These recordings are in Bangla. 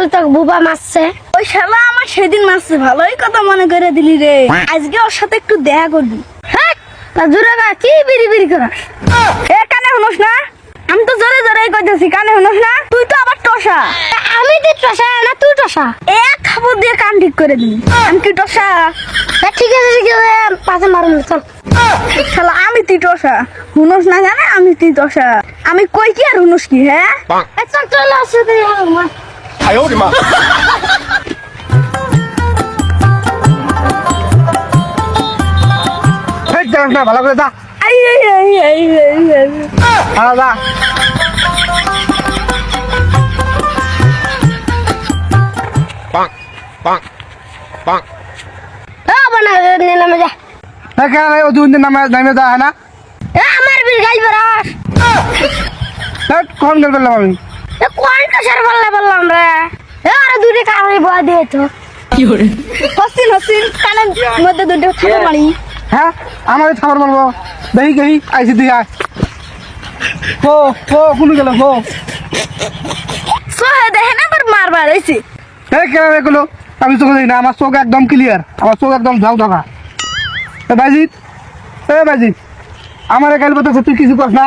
বলে তো বুবা মারছে। ওই শালা আমার সেদিন মারছে ভালোই কথা মনে করে দিলি রে। আজকে ওর সাথে একটু দেখা করবি। হ্যাঁ তা জোরে গা কি বিড়ি বিড়ি করাস? এ কানে শুনোস না? আমি তো জোরে জোরে কইতেছি কানে শুনোস না? তুই তো আবার টসা। আমি তুই টসা না তুই টসা? এক খাবার দিয়ে কান ঠিক করে দিবি। আমি কি টসা? তা ঠিক আছে ঠিক আছে পাশে মারুন চল। শালা আমি তুই টসা। শুনোস না জানে আমি তুই টসা। আমি কই কি আর শুনোস কি হ্যাঁ? চল চল আমার 哎呦我的妈！哎，这样那完了，快打！哎呀呀呀呀呀！好了。棒棒棒！啊，不能你那么的。那看来我就你那么那么的，哈那。啊，我们比你还不拉。那光跟不拉我们。কোন টসার বললে বললাম রে? এ আরে দুটি কারে বয়া দিয়ে তো। হসিন হসিন কানের মধ্যে দুটো খাবার মারি। হ্যাঁ আমার খাবার বলব দেখি দেখি আইসি তুই আয়। ও কোন গেল ও সোহে দেখে না আবার মারবার হয়েছে এই কেন রে গুলো আমি চোখে দেখি না আমার চোখ একদম ক্লিয়ার আমার চোখ একদম ঝাউ ঢাকা। এ বাইজিৎ এ বাইজিৎ আমার কাল বলতেছে তুই কিছু কর না।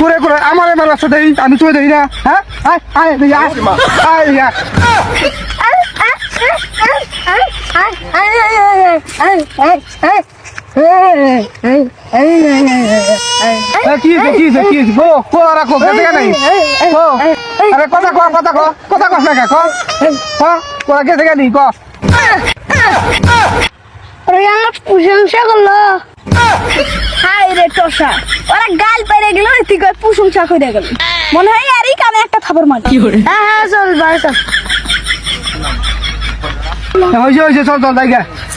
করে করে আমার এবার রাস্তা দেই আমি চলে দেই না। হ্যাঁ? আয় আয় দেই আয়। আয় আয়। কি কি কি হয়েছে? কো কো আর কো কো আরে কথা কো কথা কো কথা কস না কে কো? কো গেছে কেন কো? প্রশংসা করল। হাই রে টসা। ওরা গাল পেরে গেল তুই কই প্রশংসা করে গেল। মনে হয় আরই কানে একটা থাপড় মারি হ্যাঁ হ্যাঁ চল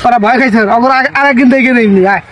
ওরা ভয় খাইছে। ওরা আরেকদিন দেখে নেই আয়।